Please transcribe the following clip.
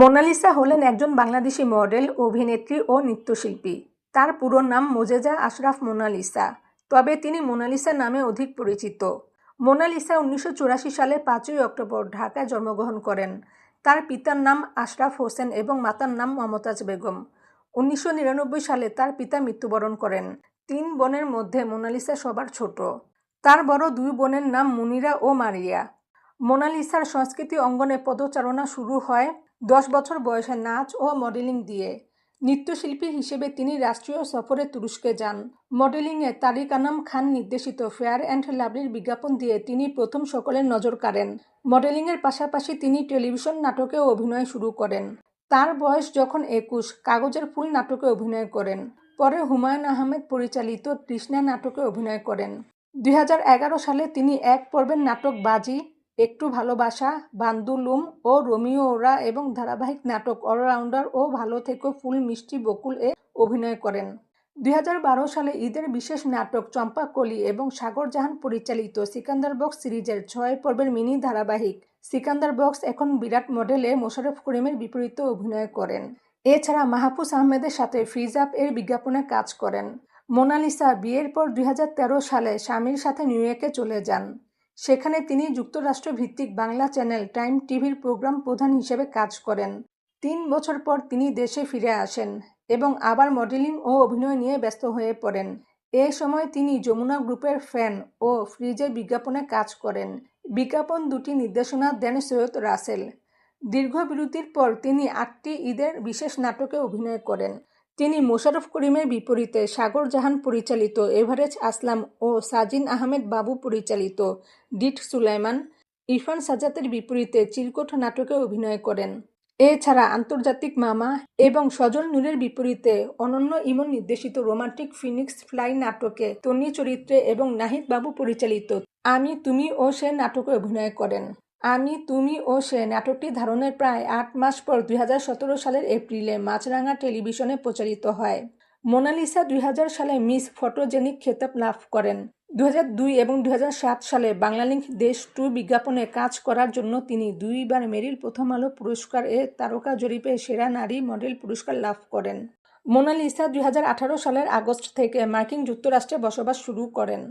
Mona Lisa হলেন একজন Bangladeshi model, অভিনেত্রী ও নৃত্যশিল্পী। তার পুরো নাম মোজেজা আশরাফ মোনালিসা, তবে তিনি মোনালিসা নামে অধিক পরিচিত। মোনালিসা উনিশশো সালের পাঁচই অক্টোবর ঢাকায় জন্মগ্রহণ করেন। তার পিতার নাম আশরাফ হোসেন এবং মাতার নাম মমতাজ বেগম। উনিশশো নিরানব্বই সালে তার পিতা মৃত্যুবরণ করেন। তিন বোনের মধ্যে মোনালিসা সবার ছোট। তার বড় দুই বোনের নাম মুনিরা ও মারিয়া। মোনালিসার সংস্কৃতি অঙ্গনে পদচারণা শুরু হয় দশ বছর বয়সে নাচ ও মডেলিং দিয়ে। নৃত্যশিল্পী হিসেবে তিনি রাষ্ট্রীয় সফরে তুরস্কে যান। মডেলিংয়ে তারিক আনাম খান নির্দেশিত ফেয়ার অ্যান্ড লাভলির বিজ্ঞাপন দিয়ে তিনি প্রথম সকলের নজর কাড়েন। মডেলিংয়ের পাশাপাশি তিনি টেলিভিশন নাটকেও অভিনয় শুরু করেন। তার বয়স যখন একুশ, কাগজের ফুল নাটকে অভিনয় করেন। পরে হুমায়ুন আহমেদ পরিচালিত তৃষ্ণা নাটকে অভিনয় করেন। দুই হাজার এগারো সালে তিনি এক পর্বের নাটক বাজি একটু ভালোবাসা, বান্দুলুম ও রোমিও ওরা এবং ধারাবাহিক নাটক অলরাউন্ডার ও ভালো থেকো ফুল মিষ্টি বকুল এ অভিনয় করেন। দুই হাজার বারো সালে ঈদের বিশেষ নাটক চম্পা কলি এবং সাগর জাহান পরিচালিত সিকান্দার বক্স সিরিজের ছয় পর্বের মিনি ধারাবাহিক সিকান্দার বক্স এখন বিরাট মডেলে মোশারফ করিমের বিপরীতে অভিনয় করেন। এছাড়া মাহফুজ আহমেদের সাথে ফ্রিজ আপ এর বিজ্ঞাপনে কাজ করেন। মোনালিসা বিয়ের পর দুই হাজার তেরো সালে স্বামীর সাথে নিউ ইয়র্কে চলে যান। সেখানে তিনি যুক্তরাষ্ট্র ভিত্তিক বাংলা চ্যানেল টাইম টিভির প্রোগ্রাম প্রধান হিসেবে কাজ করেন। তিন বছর পর তিনি দেশে ফিরে আসেন এবং আবার মডেলিং ও অভিনয় নিয়ে ব্যস্ত হয়ে পড়েন। এ সময় তিনি যমুনা গ্রুপের ফ্যান ও ফ্রিজের বিজ্ঞাপনে কাজ করেন। বিজ্ঞাপন দুটি নির্দেশনা দেন সৈয়দ রাসেল। দীর্ঘ বিরতির পর তিনি আটটি ঈদের বিশেষ নাটকে অভিনয় করেন। তিনি মোশারফ করিমের বিপরীতে সাগর জাহান পরিচালিত এভারেজ আসলাম ও সাজিন আহমেদ বাবু পরিচালিত ডিট সুলাইমান, ইরফান সাজাতের বিপরীতে চিরকোট নাটকে অভিনয় করেন। এছাড়া আন্তর্জাতিক মামা এবং সজল নূরের বিপরীতে অনন্য ইমন নির্দেশিত রোমান্টিক ফিনিক্স ফ্লাই নাটকে তন্নি চরিত্রে এবং নাহিদ বাবু পরিচালিত, আমি, তুমি ও সে নাটকে অভিনয় করেন। আমি, তুমি ও সে নাটকটি ধারণের প্রায় আট মাস পর দুই হাজার সতেরো সালের এপ্রিলে মাছরাঙা টেলিভিশনে প্রচারিত হয়। মোনালিসা দুই হাজার সালে মিস ফটোজেনিক খেতাব লাভ করেন। দু হাজার দুই এবং দু হাজার সাত সালে বাংলালিংক দেশ টু বিজ্ঞাপনে কাজ করার জন্য তিনি দুইবার মেরিল প্রথম আলো পুরস্কার এ তারকা জরিপে সেরা নারী মডেল পুরস্কার লাভ করেন। মোনালিসা দুই হাজার আঠারো সালের আগস্ট থেকে মার্কিন যুক্তরাষ্ট্রে বসবাস শুরু করেন।